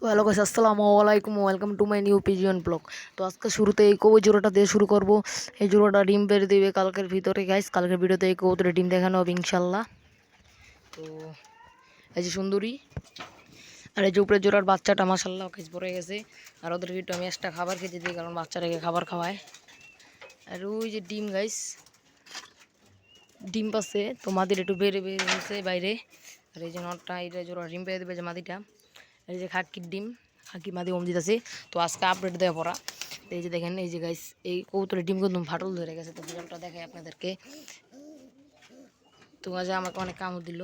তো hello guys আসসালামু আলাইকুম welcome to my new pigeon blog তো আজকে শুরুতে এই কবুই জোড়াটা দিয়ে শুরু করব। এই জোড়াটা ডিম বের দিবে কালকের ভিতরে গাইস কালকের ভিডিওতে এই কবুতরের ডিম দেখানো হবে ইনশাল্লাহ তো এই যে সুন্দরী। আর এই যে উপরে জোড়ার বাচ্চাটা মাসাল্লাহ গাইস পড়ে গেছে। আর ওদেরকে একটু আমি এক্সট্রা খাবার খেতে দিই, কারণ বাচ্চাটাকে খাবার খাওয়ায়। আর ওই যে ডিম গাইস ডিম পাচ্ছে। তো মাদির একটু বেড়ে বেড়ে গেছে বাইরে। আর এই যে নটটা এটা জোড়া ডিম পেয়ে দেবে যে মাদিটা। এই যে খাকির ডিম খাকি মাদি অমজিত আছে। তো আজকে আপডেট দেওয়া পড়া। এই যে দেখেন, এই যে গাইস এই কৌতরের ডিম কিন্তু ফাটল ধরে গেছে। তো বিড়ালটা দেখাই আপনাদেরকে। তো আজ আমাকে অনেক কামড় দিল।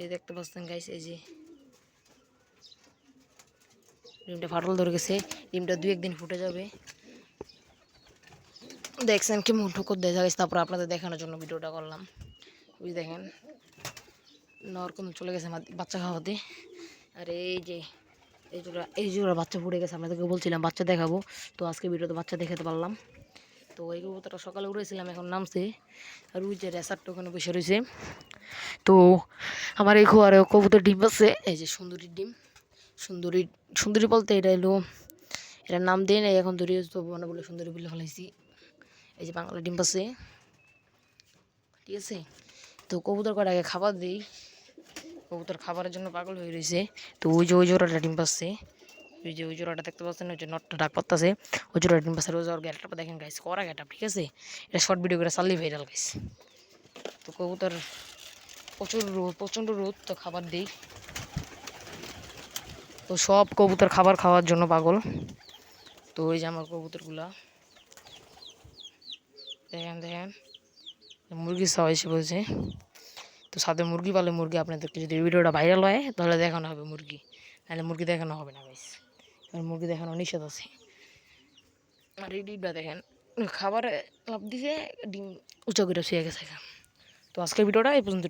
এই দেখতে পাচ্ছেন গাইস এই যে ডিমটা ফাটল ধরে গেছে। ডিমটা দু একদিন ফুটে যাবে। দেখছেন কি মুখ ঠুকর দেখা গেছে। তারপর আপনাদের দেখানোর জন্য ভিডিওটা করলাম। ওই দেখেন, নর কিন্তু চলে গেছে বাচ্চা খাওয়াতে। আর এই যে, এই জোড়া এই জোড়া বাচ্চা ফুটে গেছে আপনাদেরকে বলছিলাম বাচ্চা দেখাবো। তো আজকে ভিডিওতে বাচ্চা দেখাতে পারলাম। তো এই কবুতরটা সকালে উড়েছিলাম এখন নামছে। আর ওই যে রেসারটা ওখানে বসে রয়েছে। তো আমার এই খোয়ারে কবুতর ডিম আছে। এই যে সুন্দরীর ডিম। সুন্দরী সুন্দরী বলতে এটা এলো এটার নাম দিই নাই, এখন ধরে তো মানে বলে সুন্দরী বলে ফেলাইছি। এই যে বাংলা ডিম পাচ্ছে ঠিক আছে? তো কবুতর কটাকে খাবার দিই। কবুতর খাবারের জন্য পাগল হয়ে রয়েছে। তো ওই যে, ওই জোড়াটা ডিম পাচ্ছে ওই যে, ওই জোড়াটা দেখতে পাচ্ছেন, ওই যে নটটা ডাক পাত্তাছে ওই জোড়াটা ডিম পাচ্ছে ওই জোড়ার গ্যাটটা দেখেন গাইছে করা গ্যাটাপ ঠিক আছে? এটা শর্ট ভিডিও করে চাললেই ভাইরাল গাইছে তো কবুতর প্রচুর রোদ, প্রচণ্ড রোদ, তো খাবার দিই। তো সব কবুতর খাবার খাওয়ার জন্য পাগল। তো ওই যে আমার কবুতরগুলা। দেখেন দেখেন। মুরগি সবাই এসে বলছে। তো সাথে মুরগি পালে মুরগি আপনাদেরকে যদি ভিডিওটা ভাইরাল হয়, তাহলে দেখানো হবে মুরগি। নাহলে মুরগি দেখানো হবে না গাইস মুরগি দেখানো নিষেধ আছে। আর এই ডিমটা দেখেন, খাবারে লাভ দিছে, ডিম উঁচা করে শুয়ে গেছে তো আজকের ভিডিওটা এই পর্যন্ত